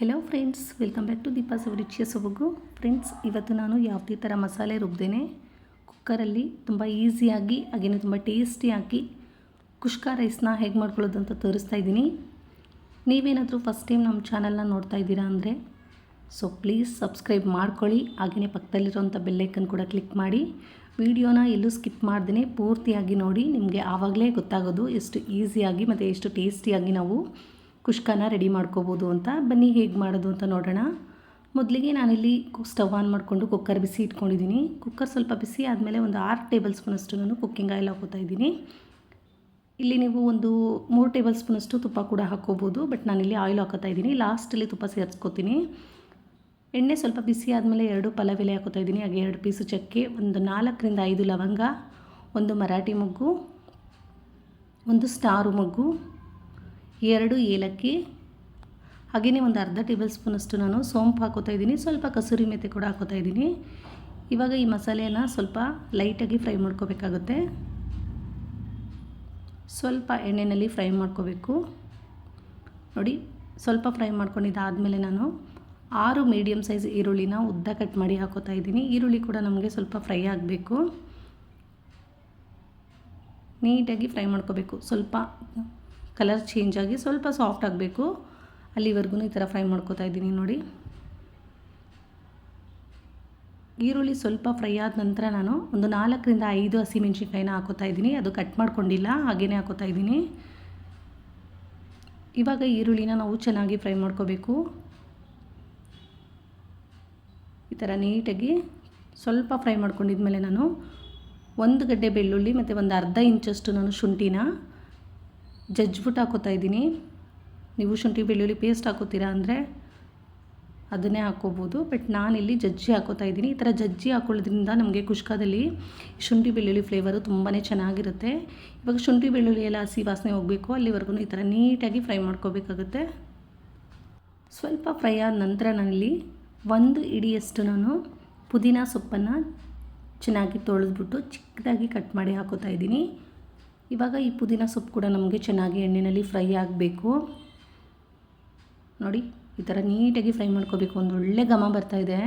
Hello friends welcome back to Deepa ರುಚಿಯ ಸೊಬಗು friends ಇವತ್ತು ನಾನು ಯಾವುದೇ ಥರ ಮಸಾಲೆ ರುಬ್ದೇನೆ ಕುಕ್ಕರಲ್ಲಿ ತುಂಬ ಈಸಿಯಾಗಿ ಹಾಗೆಯೇ ತುಂಬ ಟೇಸ್ಟಿಯಾಗಿ ಕುಷ್ಕ ರೈಸ್ನ ಹೇಗೆ ಮಾಡ್ಕೊಳ್ಳೋದು ಅಂತ ತೋರಿಸ್ತಾ ಇದ್ದೀನಿ. ನೀವೇನಾದರೂ ಫಸ್ಟ್ ಟೈಮ್ ನಮ್ಮ ಚಾನಲ್ನ ನೋಡ್ತಾ ಇದ್ದೀರಾ ಅಂದರೆ ಸೊ ಪ್ಲೀಸ್ ಸಬ್ಸ್ಕ್ರೈಬ್ ಮಾಡ್ಕೊಳ್ಳಿ. ಹಾಗೆಯೇ ಪಕ್ಕದಲ್ಲಿರುವಂಥ ಬೆಲ್ಲೈಕನ್ ಕೂಡ ಕ್ಲಿಕ್ ಮಾಡಿ. ವಿಡಿಯೋನ ಎಲ್ಲೂ ಸ್ಕಿಪ್ ಮಾಡ್ದೇ ಪೂರ್ತಿಯಾಗಿ ನೋಡಿ. ನಿಮಗೆ ಆವಾಗಲೇ ಗೊತ್ತಾಗೋದು ಎಷ್ಟು ಈಸಿಯಾಗಿ ಮತ್ತು ಎಷ್ಟು ಟೇಸ್ಟಿಯಾಗಿ ನಾವು ಕುಷ್ಕನ ರೆಡಿ ಮಾಡ್ಕೋಬೋದು ಅಂತ. ಬನ್ನಿ ಹೇಗೆ ಮಾಡೋದು ಅಂತ ನೋಡೋಣ. ಮೊದಲಿಗೆ ನಾನಿಲ್ಲಿ ಸ್ಟವ್ ಆನ್ ಮಾಡಿಕೊಂಡು ಕುಕ್ಕರ್ ಬಿಸಿ ಇಟ್ಕೊಂಡಿದ್ದೀನಿ. ಕುಕ್ಕರ್ ಸ್ವಲ್ಪ ಬಿಸಿ ಆದಮೇಲೆ ಒಂದು ಆರು ಟೇಬಲ್ ಸ್ಪೂನಷ್ಟು ನಾನು ಕುಕ್ಕಿಂಗ್ ಆಯಿಲ್ ಹಾಕೋತಾ ಇದ್ದೀನಿ. ಇಲ್ಲಿ ನೀವು ಒಂದು ಮೂರು ಟೇಬಲ್ ಸ್ಪೂನಷ್ಟು ತುಪ್ಪ ಕೂಡ ಹಾಕ್ಕೋಬೋದು, ಬಟ್ ನಾನಿಲ್ಲಿ ಆಯಿಲ್ ಹಾಕೋತಾ ಇದ್ದೀನಿ. ಲಾಸ್ಟಲ್ಲಿ ತುಪ್ಪ ಸೇರಿಸ್ಕೋತೀನಿ. ಎಣ್ಣೆ ಸ್ವಲ್ಪ ಬಿಸಿ ಆದಮೇಲೆ ಎರಡು ಪಲಾವ್ ಎಲೆ ಹಾಕೋತಾ ಇದ್ದೀನಿ. ಹಾಗೆ ಎರಡು ಪೀಸು ಚಕ್ಕೆ, ಒಂದು ನಾಲ್ಕರಿಂದ ಐದು ಲವಂಗ, ಒಂದು ಮರಾಠಿ ಮೊಗ್ಗು, ಒಂದು ಸ್ಟಾರು ಮೊಗ್ಗು ಎರಡು ಏಲಕ್ಕಿ ಹಾಗೆಯೇ ಒಂದು ಅರ್ಧ ಟೇಬಲ್ ಸ್ಪೂನಷ್ಟು ನಾನು ಸೋಂಪು ಹಾಕೋತಾ ಇದ್ದೀನಿ. ಸ್ವಲ್ಪ ಕಸೂರಿ ಮೆಥೆ ಕೂಡ ಹಾಕೋತಾ ಇದ್ದೀನಿ. ಇವಾಗ ಈ ಮಸಾಲೆಯನ್ನು ಸ್ವಲ್ಪ ಲೈಟಾಗಿ ಫ್ರೈ ಮಾಡ್ಕೋಬೇಕಾಗುತ್ತೆ. ಸ್ವಲ್ಪ ಎಣ್ಣೆಯಲ್ಲಿ ಫ್ರೈ ಮಾಡ್ಕೋಬೇಕು. ನೋಡಿ, ಸ್ವಲ್ಪ ಫ್ರೈ ಮಾಡ್ಕೊಂಡಿದ್ದಾದಮೇಲೆ ನಾನು ಆರು ಮೀಡಿಯಮ್ ಸೈಜ್ ಈರುಳ್ಳಿನ ಉದ್ದ ಕಟ್ ಮಾಡಿ ಹಾಕೋತಾ ಇದ್ದೀನಿ. ಈರುಳ್ಳಿ ಕೂಡ ನಮಗೆ ಸ್ವಲ್ಪ ಫ್ರೈ ಆಗಬೇಕು. ನೀಟಾಗಿ ಫ್ರೈ ಮಾಡ್ಕೋಬೇಕು. ಸ್ವಲ್ಪ ಕಲರ್ ಚೇಂಜ್ ಆಗಿ ಸ್ವಲ್ಪ ಸಾಫ್ಟ್ ಆಗಬೇಕು. ಅಲ್ಲಿವರೆಗೂ ಈ ಥರ ಫ್ರೈ ಮಾಡ್ಕೋತಾ ಇದ್ದೀನಿ ನೋಡಿ. ಈರುಳ್ಳಿ ಸ್ವಲ್ಪ ಫ್ರೈ ಆದ ನಂತರ ನಾನು ಒಂದು ನಾಲ್ಕರಿಂದ ಐದು ಹಸಿಮೆಣ್ಸಿನ್ಕಾಯಿನ ಹಾಕೋತಾ ಇದ್ದೀನಿ. ಅದು ಕಟ್ ಮಾಡ್ಕೊಂಡಿಲ್ಲ ಹಾಗೇ ಹಾಕೋತಾ ಇದ್ದೀನಿ. ಇವಾಗ ಈರುಳ್ಳಿನ ನಾವು ಚೆನ್ನಾಗಿ ಫ್ರೈ ಮಾಡ್ಕೋಬೇಕು. ಈ ಥರ ನೀಟಾಗಿ ಸ್ವಲ್ಪ ಫ್ರೈ ಮಾಡ್ಕೊಂಡಿದ್ಮೇಲೆ ನಾನು ಒಂದು ಗಡ್ಡೆ ಬೆಳ್ಳುಳ್ಳಿ ಮತ್ತು ಒಂದು ಅರ್ಧ ಇಂಚಷ್ಟು ನಾನು ಶುಂಠಿನ ಜಜ್ಬಿಟ್ಟು ಹಾಕೋತಾ ಇದ್ದೀನಿ. ನೀವು ಶುಂಠಿ ಬೆಳ್ಳುಳ್ಳಿ ಪೇಸ್ಟ್ ಹಾಕೋತೀರಾ ಅಂದರೆ ಅದನ್ನೇ ಹಾಕೋಬೋದು. ಬಟ್ ನಾನಿಲ್ಲಿ ಜಜ್ಜಿ ಹಾಕೋತಾ ಇದ್ದೀನಿ. ಈ ಥರ ಜಜ್ಜಿ ಹಾಕೊಳ್ಳೋದ್ರಿಂದ ನಮಗೆ ಕುಷ್ಕದಲ್ಲಿ ಶುಂಠಿ ಬೆಳ್ಳುಳ್ಳಿ ಫ್ಲೇವರು ತುಂಬಾ ಚೆನ್ನಾಗಿರುತ್ತೆ. ಇವಾಗ ಶುಂಠಿ ಬೆಳ್ಳುಳ್ಳಿ ಎಲ್ಲ ಹಸಿ ವಾಸನೆ ಹೋಗಬೇಕು. ಅಲ್ಲಿವರೆಗೂ ಈ ಥರ ನೀಟಾಗಿ ಫ್ರೈ ಮಾಡ್ಕೋಬೇಕಾಗುತ್ತೆ. ಸ್ವಲ್ಪ ಫ್ರೈ ಆದ ನಂತರ ನಾನಿಲ್ಲಿ ಒಂದು ಇಡಿಯಷ್ಟು ನಾನು ಪುದೀನ ಸೊಪ್ಪನ್ನು ಚೆನ್ನಾಗಿ ತೊಳೆದ್ಬಿಟ್ಟು ಚಿಕ್ಕದಾಗಿ ಕಟ್ ಮಾಡಿ ಹಾಕೋತಾ ಇದ್ದೀನಿ. ಇವಾಗ ಈ ಪುದೀನ ಸೊಪ್ಪು ಕೂಡ ನಮಗೆ ಚೆನ್ನಾಗಿ ಎಣ್ಣೆಯಲ್ಲಿ ಫ್ರೈ ಆಗಬೇಕು. ನೋಡಿ, ಈ ಥರ ನೀಟಾಗಿ ಫ್ರೈ ಮಾಡ್ಕೋಬೇಕು. ಒಂದು ಒಳ್ಳೆ ಘಮ ಬರ್ತಾಯಿದೆ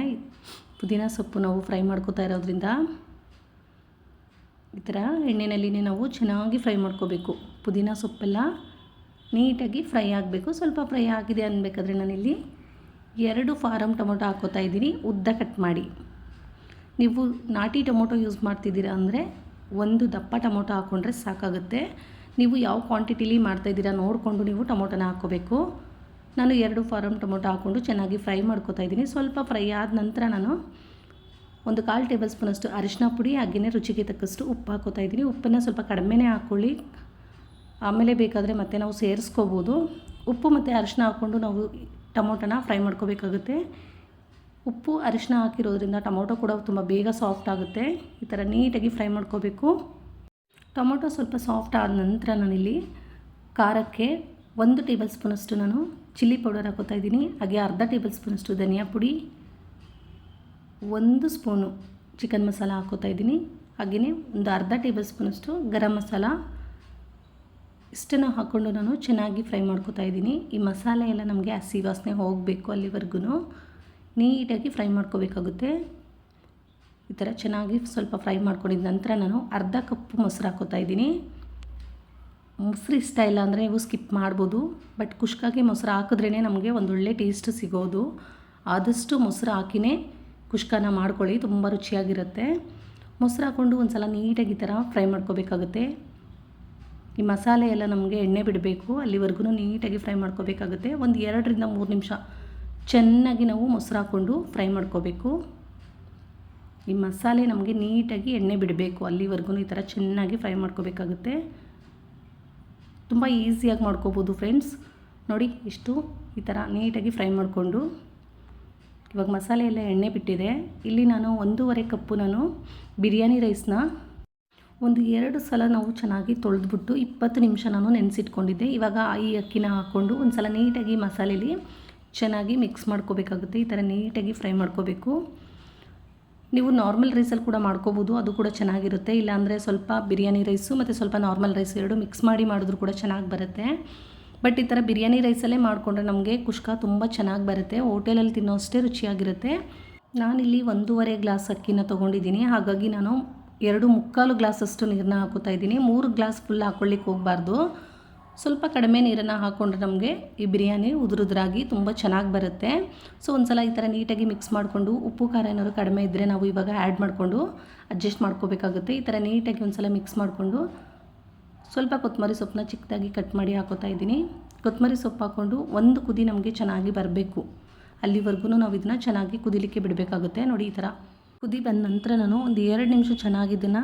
ಪುದೀನ ಸೊಪ್ಪು ನಾವು ಫ್ರೈ ಮಾಡ್ಕೋತಾ ಇರೋದ್ರಿಂದ ಈ ಥರ ಎಣ್ಣೆನಲ್ಲಿನೇ ನಾವು ಚೆನ್ನಾಗಿ ಫ್ರೈ ಮಾಡ್ಕೋಬೇಕು. ಪುದೀನ ಸೊಪ್ಪೆಲ್ಲ ನೀಟಾಗಿ ಫ್ರೈ ಆಗಬೇಕು. ಸ್ವಲ್ಪ ಫ್ರೈ ಆಗಿದೆ ಅನ್ಬೇಕಾದ್ರೆ ನಾನಿಲ್ಲಿ ಎರಡು ಫಾರಮ್ ಟೊಮೊಟೊ ಹಾಕೋತಾ ಇದ್ದೀನಿ. ಉದ್ದ ಕಟ್ ಮಾಡಿ. ನೀವು ನಾಟಿ ಟೊಮೊಟೊ ಯೂಸ್ ಮಾಡ್ತಿದ್ದೀರಾ ಅಂದರೆ ಒಂದು ದಪ್ಪ ಟೊಮೊಟೊ ಹಾಕ್ಕೊಂಡ್ರೆ ಸಾಕಾಗುತ್ತೆ. ನೀವು ಯಾವ ಕ್ವಾಂಟಿಟಿಲಿ ಮಾಡ್ತಾಯಿದ್ದೀರಾ ನೋಡಿಕೊಂಡು ನೀವು ಟೊಮೊಟೊನ ಹಾಕ್ಕೋಬೇಕು. ನಾನು ಎರಡು ಫಾರಮ್ ಟೊಮೊಟೊ ಹಾಕ್ಕೊಂಡು ಚೆನ್ನಾಗಿ ಫ್ರೈ ಮಾಡ್ಕೋತಾ ಇದ್ದೀನಿ. ಸ್ವಲ್ಪ ಫ್ರೈ ಆದ ನಂತರ ನಾನು ಒಂದು ಕಾಲು ಟೇಬಲ್ ಸ್ಪೂನಷ್ಟು ಅರಿಶಿನ ಪುಡಿ, ಹಾಗೆಯೇ ರುಚಿಗೆ ತಕ್ಕಷ್ಟು ಉಪ್ಪು ಹಾಕೋತಾ ಇದ್ದೀನಿ. ಉಪ್ಪನ್ನು ಸ್ವಲ್ಪ ಕಡಿಮೆನೇ ಹಾಕ್ಕೊಳ್ಳಿ ಆಮೇಲೆ ಬೇಕಾದರೆ ಮತ್ತೆ ನಾವು ಸೇರಿಸ್ಕೋಬೋದು. ಉಪ್ಪು ಮತ್ತು ಅರಿಶಿನ ಹಾಕ್ಕೊಂಡು ನಾವು ಟೊಮೊಟೊನ ಫ್ರೈ ಮಾಡ್ಕೋಬೇಕಾಗುತ್ತೆ. ಉಪ್ಪು ಅರಿಶಿನ ಹಾಕಿರೋದ್ರಿಂದ ಟೊಮೊಟೊ ಕೂಡ ತುಂಬ ಬೇಗ ಸಾಫ್ಟ್ ಆಗುತ್ತೆ. ಈ ಥರ ನೀಟಾಗಿ ಫ್ರೈ ಮಾಡ್ಕೋಬೇಕು. ಟೊಮೊಟೊ ಸ್ವಲ್ಪ ಸಾಫ್ಟ್ ಆದ ನಂತರ ನಾನಿಲ್ಲಿ ಖಾರಕ್ಕೆ ಒಂದು ಟೇಬಲ್ ಸ್ಪೂನಷ್ಟು ನಾನು ಚಿಲ್ಲಿ ಪೌಡರ್ ಹಾಕೋತಾ ಇದ್ದೀನಿ. ಹಾಗೆ ಅರ್ಧ ಟೇಬಲ್ ಸ್ಪೂನಷ್ಟು ಧನಿಯಾ ಪುಡಿ, ಒಂದು ಸ್ಪೂನು ಚಿಕನ್ ಮಸಾಲ ಹಾಕೋತಾ ಇದ್ದೀನಿ. ಹಾಗೆಯೇ ಒಂದು ಅರ್ಧ ಟೇಬಲ್ ಸ್ಪೂನಷ್ಟು ಗರಂ ಮಸಾಲ ಇಷ್ಟನ್ನು ಹಾಕ್ಕೊಂಡು ನಾನು ಚೆನ್ನಾಗಿ ಫ್ರೈ ಮಾಡ್ಕೋತಾ ಇದ್ದೀನಿ. ಈ ಮಸಾಲೆ ಎಲ್ಲ ನಮಗೆ ಹಸಿ ವಾಸನೆ ಹೋಗಬೇಕು ಅಲ್ಲಿವರೆಗೂ ನೀಟಾಗಿ ಫ್ರೈ ಮಾಡ್ಕೋಬೇಕಾಗುತ್ತೆ. ಈ ಥರ ಚೆನ್ನಾಗಿ ಸ್ವಲ್ಪ ಫ್ರೈ ಮಾಡ್ಕೊಂಡಿದ್ದ ನಂತರ ನಾನು ಅರ್ಧ ಕಪ್ಪು ಮೊಸರು ಹಾಕೋತಾ ಇದ್ದೀನಿ. ಮೊಸರು ಇಷ್ಟ ಇಲ್ಲ ಅಂದರೆ ನೀವು ಸ್ಕಿಪ್ ಮಾಡ್ಬೋದು. ಬಟ್ ಕುಷ್ಕಾಗೆ ಮೊಸರು ಹಾಕಿದ್ರೇ ನಮಗೆ ಒಂದೊಳ್ಳೆ ಟೇಸ್ಟ್ ಸಿಗೋದು. ಆದಷ್ಟು ಮೊಸರು ಹಾಕಿನೇ ಕುಷ್ಕನ ಮಾಡ್ಕೊಳ್ಳಿ, ತುಂಬ ರುಚಿಯಾಗಿರುತ್ತೆ. ಮೊಸರು ಹಾಕ್ಕೊಂಡು ಒಂದು ಸಲ ನೀಟಾಗಿ ಈ ಥರ ಫ್ರೈ ಮಾಡ್ಕೋಬೇಕಾಗುತ್ತೆ. ಈ ಮಸಾಲೆ ಎಲ್ಲ ನಮಗೆ ಎಣ್ಣೆ ಬಿಡಬೇಕು, ಅಲ್ಲಿವರೆಗೂ ನೀಟಾಗಿ ಫ್ರೈ ಮಾಡ್ಕೋಬೇಕಾಗುತ್ತೆ. ಒಂದು ಎರಡರಿಂದ ಮೂರು ನಿಮಿಷ ಚೆನ್ನಾಗಿ ನಾವು ಮೊಸರು ಹಾಕ್ಕೊಂಡು ಫ್ರೈ ಮಾಡ್ಕೋಬೇಕು. ಈ ಮಸಾಲೆ ನಮಗೆ ನೀಟಾಗಿ ಎಣ್ಣೆ ಬಿಡಬೇಕು. ಅಲ್ಲಿವರೆಗೂ ಈ ಥರ ಚೆನ್ನಾಗಿ ಫ್ರೈ ಮಾಡ್ಕೋಬೇಕಾಗುತ್ತೆ. ತುಂಬ ಈಸಿಯಾಗಿ ಮಾಡ್ಕೋಬೋದು ಫ್ರೆಂಡ್ಸ್. ನೋಡಿ, ಇಷ್ಟು ಈ ಥರ ನೀಟಾಗಿ ಫ್ರೈ ಮಾಡಿಕೊಂಡು. ಇವಾಗ ಮಸಾಲೆ ಎಲ್ಲ ಎಣ್ಣೆ ಬಿಟ್ಟಿದೆ. ಇಲ್ಲಿ ನಾನು ಒಂದೂವರೆ ಕಪ್ಪು ನಾನು ಬಿರಿಯಾನಿ ರೈಸ್ನ ಒಂದು ಎರಡು ಸಲ ನಾವು ಚೆನ್ನಾಗಿ ತೊಳೆದ್ಬಿಟ್ಟು ಇಪ್ಪತ್ತು ನಿಮಿಷ ನಾನು ನೆನೆಸಿಟ್ಕೊಂಡಿದ್ದೆ. ಇವಾಗ ಈ ಅಕ್ಕಿನ ಹಾಕ್ಕೊಂಡು ಒಂದು ಸಲ ನೀಟಾಗಿ ಮಸಾಲೆಲಿ ಚೆನ್ನಾಗಿ ಮಿಕ್ಸ್ ಮಾಡ್ಕೋಬೇಕಾಗುತ್ತೆ. ಈ ಥರ ನೀಟಾಗಿ ಫ್ರೈ ಮಾಡ್ಕೋಬೇಕು. ನೀವು ನಾರ್ಮಲ್ ರೈಸಲ್ಲಿ ಕೂಡ ಮಾಡ್ಕೋಬೋದು. ಅದು ಕೂಡ ಚೆನ್ನಾಗಿರುತ್ತೆ. ಇಲ್ಲಾಂದರೆ ಸ್ವಲ್ಪ ಬಿರಿಯಾನಿ ರೈಸು ಮತ್ತು ಸ್ವಲ್ಪ ನಾರ್ಮಲ್ ರೈಸ್ ಎರಡು ಮಿಕ್ಸ್ ಮಾಡಿ ಮಾಡಿದ್ರು ಕೂಡ ಚೆನ್ನಾಗಿ ಬರುತ್ತೆ. ಬಟ್ ಈ ಥರ ಬಿರಿಯಾನಿ ರೈಸಲ್ಲೇ ಮಾಡಿಕೊಂಡ್ರೆ ನಮಗೆ ಕುಷ್ಕ ತುಂಬ ಚೆನ್ನಾಗಿ ಬರುತ್ತೆ. ಹೋಟೆಲಲ್ಲಿ ತಿನ್ನೋ ಅಷ್ಟೇ ರುಚಿಯಾಗಿರುತ್ತೆ. ನಾನಿಲ್ಲಿ ಒಂದೂವರೆ ಗ್ಲಾಸ್ ಅಕ್ಕಿನ ತೊಗೊಂಡಿದ್ದೀನಿ. ಹಾಗಾಗಿ ನಾನು ಎರಡು ಮುಕ್ಕಾಲು ಗ್ಲಾಸಷ್ಟು ನೀರನ್ನ ಹಾಕೋತಾ ಇದ್ದೀನಿ. ಮೂರು ಗ್ಲಾಸ್ ಫುಲ್ ಹಾಕ್ಕೊಳ್ಳಿಕ್ಕೆ ಹೋಗಬಾರ್ದು. ಸ್ವಲ್ಪ ಕಡಿಮೆ ನೀರನ್ನು ಹಾಕ್ಕೊಂಡ್ರೆ ನಮಗೆ ಈ ಬಿರಿಯಾನಿ ಉದುರುದ್ರಾಗಿ ತುಂಬ ಚೆನ್ನಾಗಿ ಬರುತ್ತೆ. ಸೊ ಒಂದು ಸಲ ಈ ಥರ ನೀಟಾಗಿ ಮಿಕ್ಸ್ ಮಾಡಿಕೊಂಡು ಉಪ್ಪು, ಖಾರ ಏನಾದ್ರು ಕಡಿಮೆ ಇದ್ದರೆ ನಾವು ಇವಾಗ ಆ್ಯಡ್ ಮಾಡಿಕೊಂಡು ಅಡ್ಜಸ್ಟ್ ಮಾಡ್ಕೋಬೇಕಾಗುತ್ತೆ. ಈ ಥರ ನೀಟಾಗಿ ಒಂದು ಸಲ ಮಿಕ್ಸ್ ಮಾಡಿಕೊಂಡು ಸ್ವಲ್ಪ ಕೊತ್ತಂಬರಿ ಸೊಪ್ಪನ್ನ ಚಿಕ್ಕದಾಗಿ ಕಟ್ ಮಾಡಿ ಹಾಕೋತಾ ಇದ್ದೀನಿ. ಕೊತ್ತಂಬರಿ ಸೊಪ್ಪು ಹಾಕ್ಕೊಂಡು ಒಂದು ಕುದಿ ನಮಗೆ ಚೆನ್ನಾಗಿ ಬರಬೇಕು. ಅಲ್ಲಿವರೆಗೂ ನಾವು ಇದನ್ನ ಚೆನ್ನಾಗಿ ಕುದಿಲಿಕ್ಕೆ ಬಿಡಬೇಕಾಗುತ್ತೆ. ನೋಡಿ ಈ ಥರ ಕುದಿ ಬಂದ ನಂತರ ನಾನು ಒಂದು ಎರಡು ನಿಮಿಷ ಚೆನ್ನಾಗಿ ಇದನ್ನು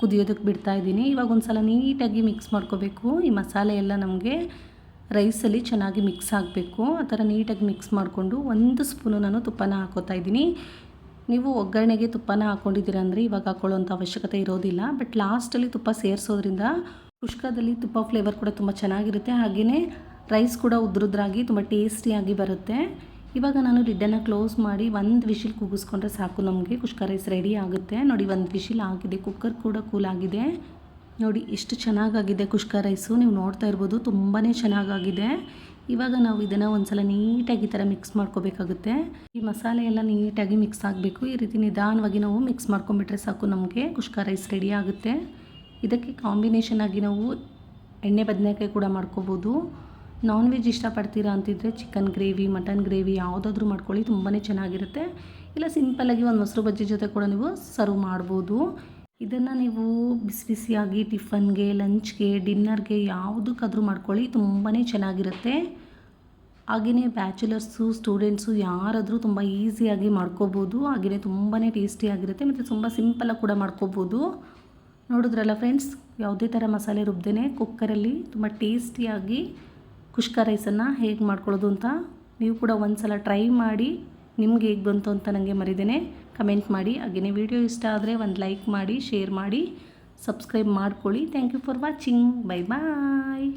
ಕುದಿಯೋದಕ್ಕೆ ಬಿಡ್ತಾ ಇದ್ದೀನಿ. ಇವಾಗ ಒಂದು ಸಲ ನೀಟಾಗಿ ಮಿಕ್ಸ್ ಮಾಡ್ಕೋಬೇಕು. ಈ ಮಸಾಲೆ ಎಲ್ಲ ನಮಗೆ ರೈಸಲ್ಲಿ ಚೆನ್ನಾಗಿ ಮಿಕ್ಸ್ ಆಗಬೇಕು. ಆ ಥರ ನೀಟಾಗಿ ಮಿಕ್ಸ್ ಮಾಡಿಕೊಂಡು ಒಂದು ಸ್ಪೂನು ನಾನು ತುಪ್ಪನ ಹಾಕೋತಾ ಇದ್ದೀನಿ. ನೀವು ಒಗ್ಗರಣೆಗೆ ತುಪ್ಪನ ಹಾಕ್ಕೊಂಡಿದ್ದೀರ ಅಂದರೆ ಇವಾಗ ಹಾಕೊಳ್ಳೋಂಥ ಅವಶ್ಯಕತೆ ಇರೋದಿಲ್ಲ. ಬಟ್ ಲಾಸ್ಟಲ್ಲಿ ತುಪ್ಪ ಸೇರಿಸೋದ್ರಿಂದ ಕುಷ್ಕದಲ್ಲಿ ತುಪ್ಪ ಫ್ಲೇವರ್ ಕೂಡ ತುಂಬ ಚೆನ್ನಾಗಿರುತ್ತೆ. ಹಾಗೆಯೇ ರೈಸ್ ಕೂಡ ಉದ್ರುದ್ರಾಗಿ ತುಂಬ ಟೇಸ್ಟಿಯಾಗಿ ಬರುತ್ತೆ. ಇವಾಗ ನಾನು ಲಿಡ್ಡನ್ನು ಕ್ಲೋಸ್ ಮಾಡಿ ಒಂದು ವಿಶಿಲ್ ಕೂಗಿಸ್ಕೊಂಡ್ರೆ ಸಾಕು, ನಮಗೆ ಕುಷ್ಕ ರೈಸ್ ರೆಡಿ ಆಗುತ್ತೆ. ನೋಡಿ, ಒಂದು ವಿಶಿಲ್ ಆಗಿದೆ ಕುಕ್ಕರ್ ಕೂಡ ಕೂಲ್ ಆಗಿದೆ. ನೋಡಿ, ಎಷ್ಟು ಚೆನ್ನಾಗಾಗಿದೆ ಕುಷ್ಕ ರೈಸು ನೀವು ನೋಡ್ತಾ ಇರ್ಬೋದು ತುಂಬಾ ಚೆನ್ನಾಗಾಗಿದೆ. ಇವಾಗ ನಾವು ಇದನ್ನು ಒಂದ್ಸಲ ನೀಟಾಗಿ ಈ ಥರ ಮಿಕ್ಸ್ ಮಾಡ್ಕೋಬೇಕಾಗುತ್ತೆ. ಈ ಮಸಾಲೆ ಎಲ್ಲ ನೀಟಾಗಿ ಮಿಕ್ಸ್ ಆಗಬೇಕು. ಈ ರೀತಿ ನಿಧಾನವಾಗಿ ನಾವು ಮಿಕ್ಸ್ ಮಾಡ್ಕೊಂಬಿಟ್ರೆ ಸಾಕು, ನಮಗೆ ಕುಷ್ಕ ರೈಸ್ ರೆಡಿ ಆಗುತ್ತೆ. ಇದಕ್ಕೆ ಕಾಂಬಿನೇಷನ್ ಆಗಿ ನಾವು ಎಣ್ಣೆ, ಬದನೆಕಾಯಿ ಕೂಡ ಮಾಡ್ಕೋಬೋದು. ನಾನ್ ವೆಜ್ ಇಷ್ಟಪಡ್ತೀರಾ ಅಂತಿದ್ರೆ ಚಿಕನ್ ಗ್ರೇವಿ ಮಟನ್ ಗ್ರೇವಿ ಯಾವುದಾದ್ರೂ ಮಾಡ್ಕೊಳ್ಳಿ ತುಂಬಾ ಚೆನ್ನಾಗಿರುತ್ತೆ. ಇಲ್ಲ ಸಿಂಪಲ್ಲಾಗಿ ಒಂದು ಮೊಸರು ಬಜ್ಜಿ ಜೊತೆ ಕೂಡ ನೀವು ಸರ್ವ್ ಮಾಡ್ಬೋದು. ಇದನ್ನು ನೀವು ಬಿಸಿ ಬಿಸಿಯಾಗಿ ಟಿಫನ್ಗೆ ಲಂಚ್ಗೆ ಡಿನ್ನರ್ಗೆ ಯಾವುದಕ್ಕಾದರೂ ಮಾಡ್ಕೊಳ್ಳಿ ತುಂಬಾ ಚೆನ್ನಾಗಿರುತ್ತೆ. ಹಾಗೆಯೇ ಬ್ಯಾಚುಲರ್ಸು ಸ್ಟೂಡೆಂಟ್ಸು ಯಾರಾದರೂ ತುಂಬ ಈಸಿಯಾಗಿ ಮಾಡ್ಕೋಬೋದು. ಹಾಗೆಯೇ ತುಂಬಾ ಟೇಸ್ಟಿಯಾಗಿರುತ್ತೆ ಮತ್ತು ತುಂಬ ಸಿಂಪಲ್ಲಾಗಿ ಕೂಡ ಮಾಡ್ಕೋಬೋದು. ನೋಡಿದ್ರಲ್ಲ ಫ್ರೆಂಡ್ಸ್ ಯಾವುದೇ ಥರ ಮಸಾಲೆ ರುಬ್ದೇ ಕುಕ್ಕರಲ್ಲಿ ತುಂಬ ಟೇಸ್ಟಿಯಾಗಿ ಕುಷ್ಕ ರೈಸನ್ನು ಹೇಗೆ ಮಾಡ್ಕೊಳ್ಳೋದು ಅಂತ ನೀವು ಕೂಡ ಒಂದು ಸಲ ಟ್ರೈ ಮಾಡಿ ನಿಮ್ಗೆ ಹೇಗೆ ಬಂತು ಅಂತ ನನಗೆ ಮರಿದೇನೆ ಕಮೆಂಟ್ ಮಾಡಿ. ಹಾಗೆಯೇ ವಿಡಿಯೋ ಇಷ್ಟ ಆದರೆ ಒಂದು ಲೈಕ್ ಮಾಡಿ, ಶೇರ್ ಮಾಡಿ, ಸಬ್ಸ್ಕ್ರೈಬ್ ಮಾಡ್ಕೊಳ್ಳಿ. Thank you for watching bye bye